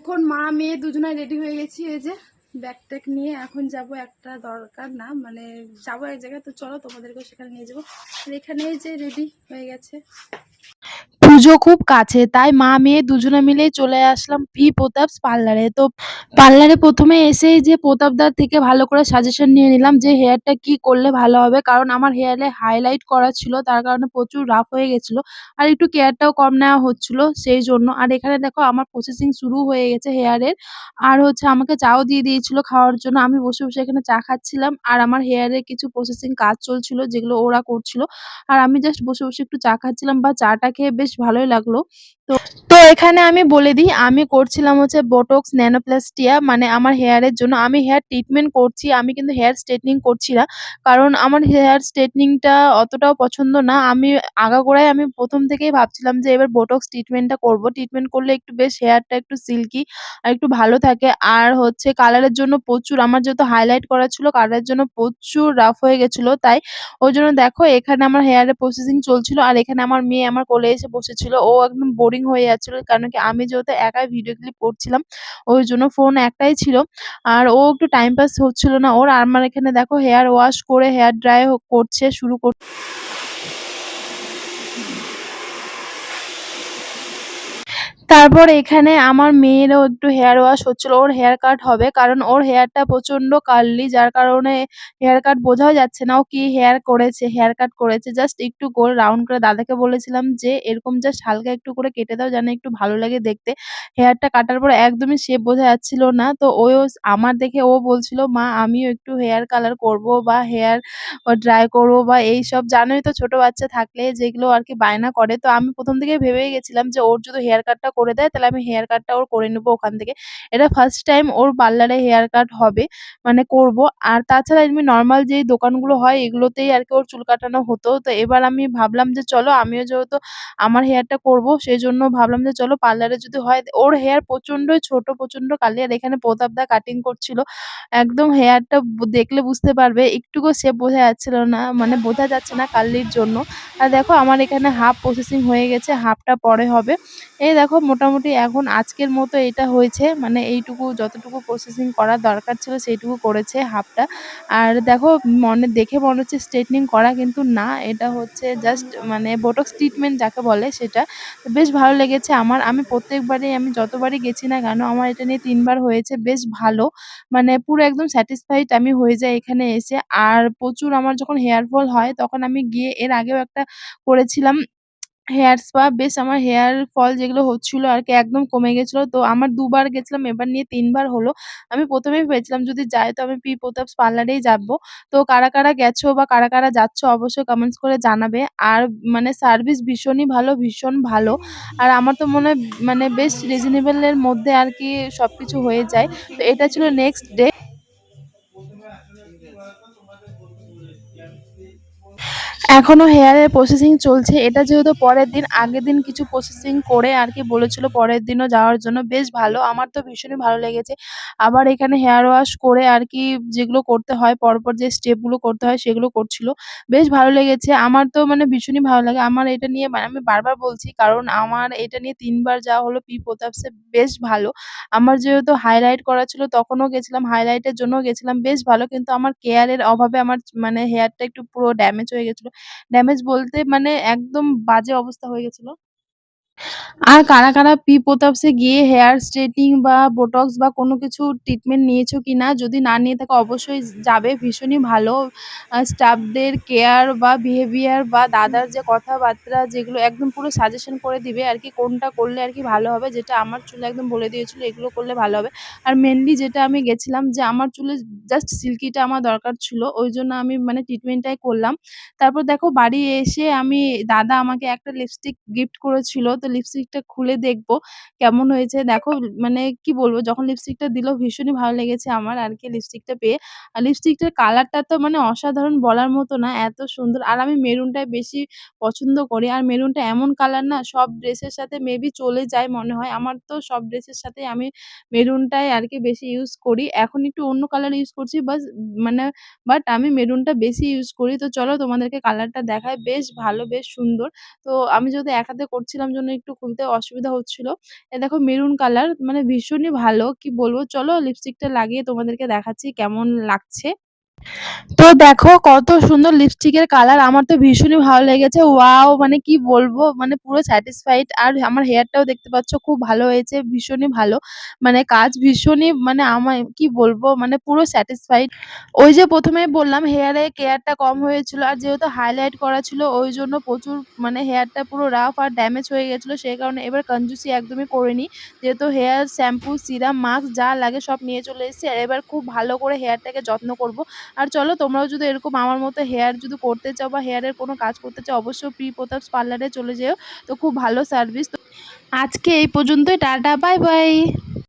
এখন মা, মেয়ে দুজনে রেডি হয়ে গেছি। এই যে ব্যাগ নিয়ে এখন যাব একটা দরকার না মানে যাব এক জায়গায়, তো চলো তোমাদেরকেও সেখানে নিয়ে যাব। এখানে যে রেডি হয়ে গেছে। পুজো খুব কাছে, তাই মা মেয়ে দুজনে মিলেই চলে আসলাম পি প্রতাপস পার্লারে তো পার্লারে প্রথমে এসেই যে প্রতাপদার থেকে ভালো করে সাজেশন নিয়ে নিলাম যে হেয়ারটা কি করলে ভালো হবে, কারণ আমার হেয়ারে হাইলাইট করা ছিল, তার কারণে প্রচুর রাফ হয়ে গেছিল আর একটু কেয়ারটাও কম নেওয়া হচ্ছিল সেই জন্য। আর এখানে দেখো আমার প্রসেসিং শুরু হয়ে গেছে হেয়ারের আর হচ্ছে আমাকে চাও দিয়ে দিয়েছিল খাওয়ার জন্য। আমি বসে বসে এখানে চা খাচ্ছিলাম আর আমার হেয়ারের কিছু প্রসেসিং কাজ চলছিল যেগুলো ওরা করছিল। আর আমি জাস্ট বসে বসে একটু চা খাচ্ছিলাম বা চাটা খেয়ে বেশ ভালোই লাগল। তো তো এখানে আমি বলে দিই, আমি করছিলাম হচ্ছে বোটক্স ন্যানোপ্লাস্টিয়া মানে আমার হেয়ারের জন্য। আমি হেয়ার ট্রিটমেন্ট করছি, আমি কিন্তু হেয়ার স্ট্রেটনিং করছি না। কারণ আমার হেয়ার স্ট্রেটনিংটা অতটাও পছন্দ না। আমি আগাগোড়াই আমি প্রথম থেকেই ভাবছিলাম যে এবার বোটক্স ট্রিটমেন্টটা করব। ট্রিটমেন্ট করলে একটু বেশ হেয়ারটা একটু সিল্কি আর একটু ভালো থাকে। আর হচ্ছে কালারের জন্য প্রচুর, আমার যেহেতু হাইলাইট করা ছিল কালারের জন্য প্রচুর রাফ হয়ে গেছিল। তাই ওই জন্য দেখো, এখানে আমার হেয়ারের প্রসেসিং চলছিল। আর এখানে আমার মেয়ে, আমার কোলে এসে বসেছিল ও একদম বোরিং হয়ে যাচ্ছিল কারণ কি আমি যেহেতু একাই ভিডিও ক্লিপ করছিলাম, ওই জন্য ফোন একটাই ছিল। আর ও একটু টাইম পাস হচ্ছিল না। ওর আমার এখানে দেখো হেয়ার ওয়াশ করে হেয়ার ড্রাই করছে, শুরু কর তারপর এখানে আমার মেয়েরও একটু হেয়ার ওয়াশ হচ্ছিল, ওর হেয়ার কাট হবে, কারণ ওর হেয়ারটা প্রচণ্ড কার্লি যার কারণে হেয়ার কাট বোঝাও যাচ্ছে না, ও কি হেয়ার করেছে হেয়ার কাট করেছে। জাস্ট একটু গোল রাউন্ড করে দাদাকে বলেছিলাম যে, এরকম জাস্ট হালকা একটু করে কেটে দাও যেন একটু ভালো লাগে দেখতে। হেয়ারটা কাটার পর একদমই শেপ বোঝা যাচ্ছিল না, তো ওও আমার দেখে ও বলছিল, মা, আমিও একটু হেয়ার কালার করব বা হেয়ার ড্রাই করব বা এইসব জানোই তো ছোট বাচ্চা থাকলে যেগুলো আর কি বায়না করে, তো আমি প্রথম থেকেই ভেবেই গেছিলাম যে, ওর যদি হেয়ার কাটটা করে দেয়, তাহলে আমি হেয়ার কাটটা ওর করে নেব ওখান থেকে। এটা ফার্স্ট টাইম ওর পার্লারে হেয়ার কাট হবে মানে করব। আর তাছাড়া এমনি নর্মাল যেই দোকানগুলো হয়, এগুলোতেই আর কি ওর চুল কাটানো হতো। তো এবার আমি ভাবলাম যে চলো, আমিও যেহেতু আমার হেয়ারটা করব সেই জন্য ভাবলাম যে চলো পার্লারে যদি হয়, ওর হেয়ার প্রচন্ডই ছোট প্রচণ্ড কালি। আর এখানে প্রতাপদা কাটিং করছিল। একদম হেয়ারটা দেখলে বুঝতে পারবে একটুকুও সে বোঝা যাচ্ছিল না মানে বোঝা যাচ্ছে না কালির জন্য। আর দেখো, আমার এখানে হাফ প্রসেসিং হয়ে গেছে হাফটা পরে হবে। এই দেখো মোটামুটি এখন আজকের মতো এটা হয়েছে। মানে এইটুকু যতটুকু প্রসেসিং করার দরকার ছিল সেইটুকু করেছে হাফটা। আর দেখো, মনে দেখে মনে হচ্ছে স্ট্রেটনিং করা কিন্তু না। এটা হচ্ছে জাস্ট মানে বোটক্স ট্রিটমেন্ট যাকে বলে সেটা। বেশ ভালো লেগেছে আমার। আমি প্রত্যেকবারই, আমি যতবারই গেছি না কেন, আমার এটা নিয়ে তিনবার হয়েছে। বেশ ভালো। মানে পুরো একদম স্যাটিসফাইড আমি হয়ে যাই এখানে এসে। আর প্রচুর আমার যখন হেয়ার ফল হয়, তখন আমি গিয়ে এর আগেও একটা করেছিলাম। হেয়ার স্পা, বেশ আমার হেয়ার ফল যেগুলো হচ্ছিল আর কি একদম কমে গেছিল। তো আমার দুবার গেছিলাম, এবার নিয়ে তিনবার হলো। আমি প্রথমেই ভেবেছিলাম যদি যাই, তো আমি পি প্রতাপস পার্লারেই যাব। তো কারা কারা গেছো বা কারা কারা যাচ্ছ অবশ্যই কমেন্টস করে জানাবে। আর মানে সার্ভিস ভীষণই ভালো, ভীষণ ভালো। আর আমার তো মনে হয় মানে বেশ রিজনেবলের মধ্যে আর কি সবকিছু হয়ে যায়। তো এটা ছিল নেক্সট ডে এখনও হেয়ারের প্রসেসিং চলছে। এটা যেহেতু পরের দিন, আগের দিন কিছু প্রসেসিং করে আর কি বলেছিল পরের দিনও যাওয়ার জন্য। বেশ ভালো, আমার তো ভীষণই ভালো লেগেছে। আবার এখানে হেয়ার ওয়াশ করে আর কি যেগুলো করতে হয়, পরপর যে স্টেপগুলো করতে হয় সেগুলো করছিল। বেশ ভালো লেগেছে। আমার তো মানে ভীষণই ভালো লাগে। আমার এটা নিয়ে মানে আমি বারবার বলছি, কারণ আমার এটা নিয়ে তিনবার যাওয়া হলো পি প্রতাপসে বেশ ভালো। আমার যেহেতু হাইলাইট করা ছিল, তখনও গেছিলাম হাইলাইটের জন্য গেছিলাম, বেশ ভালো। কিন্তু আমার কেয়ারের অভাবে আমার মানে হেয়ারটা একটু পুরো ড্যামেজ হয়ে গেছিল। ড্যামেজ বলতে মানে একদম বাজে অবস্থা হয়ে গেছিল। আর কারা, কারা পি প্রতাপসে গিয়ে হেয়ার স্ট্রেটিং বা বোটক্স বা কোনো কিছু ট্রিটমেন্ট নিয়েছো কিনা? যদি না নিয়ে থাকো অবশ্যই যাবে ভীষণই ভালো। স্টাফদের কেয়ার বা বিহেভিয়ার বা দাদার যে কথাবার্তা যেগুলো একদম পুরো সাজেশন করে দিবে আরকি কোনটা করলে আরকি ভালো হবে। যেটা আমার চুলে একদম বলে দিয়েছিল এগুলো করলে ভালো হবে। আর মেইনলি যেটা আমি গেছিলাম যে আমার চুলে জাস্ট সিল্কিটা আমার দরকার ছিল। ওইজন্য আমি মানে ট্রিটমেন্টটাই করলাম। তারপর দেখো বাড়ি এসে আমি দাদা আমাকে একটা লিপস্টিক গিফট করেছিল। তো লিপস্টিকটা খুলে দেখব, কেমন হয়েছে। দেখো মানে কি বলব, যখন লিপস্টিকটা দিল ভীষণই ভালো লেগেছে আমার আরকি লিপস্টিকটা পেয়ে। আর লিপস্টিকটার কালারটা তো মানে অসাধারণ বলার মতো না, এত সুন্দর। আর আমি মেরুনটাই বেশি পছন্দ করি। আর মেরুনটা এমন কালার না, সব ড্রেসের সাথে মেবি চলে যায় মনে হয়। আমার তো সব ড্রেসের সাথেই আমি মেরুনটাই আর কি বেশি ইউজ করি। এখন একটু অন্য কালার ইউজ করছি, বাস মানে বাট আমি মেরুনটা বেশি ইউজ করি। তো চলো তোমাদেরকে কালারটা দেখাই। বেশ ভালো, বেশ সুন্দর। তো আমি যেহেতু এক হাতে করছিলাম জন্য একটু খুলতে অসুবিধা হচ্ছিল। এ দেখো মেরুন কালার মানে ভীষণই ভালো। কি বলব? চলো লিপস্টিকটা লাগিয়ে তোমাদেরকে দেখাচ্ছি কেমন লাগছে। তো দেখো কত সুন্দর লিপস্টিকের কালার আমার তো ভীষণই ভালো লেগেছে। ওয়াও মানে কি বলব? মানে পুরো স্যাটিসফাইড আর আমার হেয়ারটাও দেখতে পাচ্ছ, খুব ভালো হয়েছে, ভীষণই ভালো। মানে কাজ ভীষণই মানে আমার কি বলব? মানে পুরো স্যাটিসফাইড ওই যে প্রথমেই বললাম হেয়ারে কেয়ারটা কম হয়েছিল আর যেহেতু হাইলাইট করা ছিল, ওই জন্য প্রচুর মানে হেয়ারটা পুরো রাফ আর ড্যামেজ হয়ে গেছিল। সেই কারণে এবার কঞ্জুসি একদমই করিনি যেহেতু হেয়ার শ্যাম্পু সিরাম মাস্ক যা লাগে সব নিয়ে চলে এসেছি। আর এবার খুব ভালো করে হেয়ারটাকে যত্ন করব। আর চলো, তোমরাও যদি এরকম আমার মতো হেয়ার যদি করতে চাও বা হেয়ারের কোনো কাজ করতে চাও, অবশ্যই প্রি প্রতাপস পার্লারে চলে যেও। তো খুব ভালো সার্ভিস আজকে এই পর্যন্তই, টাটা বাই বাই